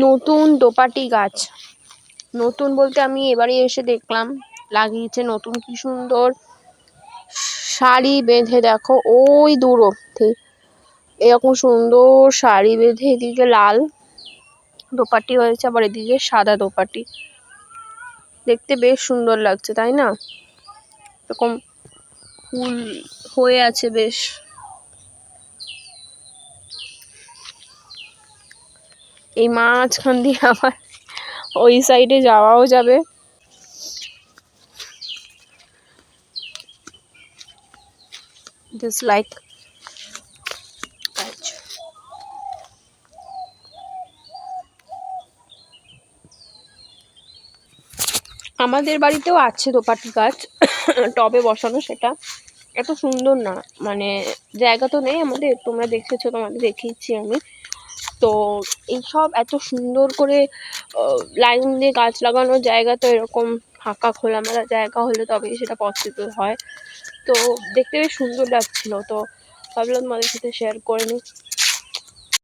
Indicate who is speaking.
Speaker 1: নতুন দোপাটি গাছ। নতুন বলতে আমি এবারে এসে দেখলাম, লাগিয়েছে নতুন কি সুন্দর শাড়ি বেঁধে, দেখো ওই দূর অব্দি এরকম সুন্দর শাড়ি বেঁধে এদিকে লাল দোপাটি হয়েছে, আবার এদিকে সাদা দোপাটি। দেখতে বেশ সুন্দর লাগছে, তাই না? এরকম ফুল হয়ে আছে বেশ। এই মাঝখান দিয়ে আবার ওই সাইডে যাওয়াও যাবে। That. আমাদের বাড়িতেও আছে দোপাটি গাছ, টবে বসানো সেটা। এত সুন্দর না মানে জায়গা তো নেই আমাদের, তোমরা দেখেছ, তোমাদের দেখিয়েছি আমি। তো এইসব এত সুন্দর করে লাইন দিয়ে গাছ লাগানোর জায়গা তো এরকম ফাঁকা খোলামেলা জায়গা হলে তবেই সেটা পসিবল হয়। তো দেখতে বেশ সুন্দর লাগছিল। তো ভাবলাম তোমাদের সাথে শেয়ার করে নিই।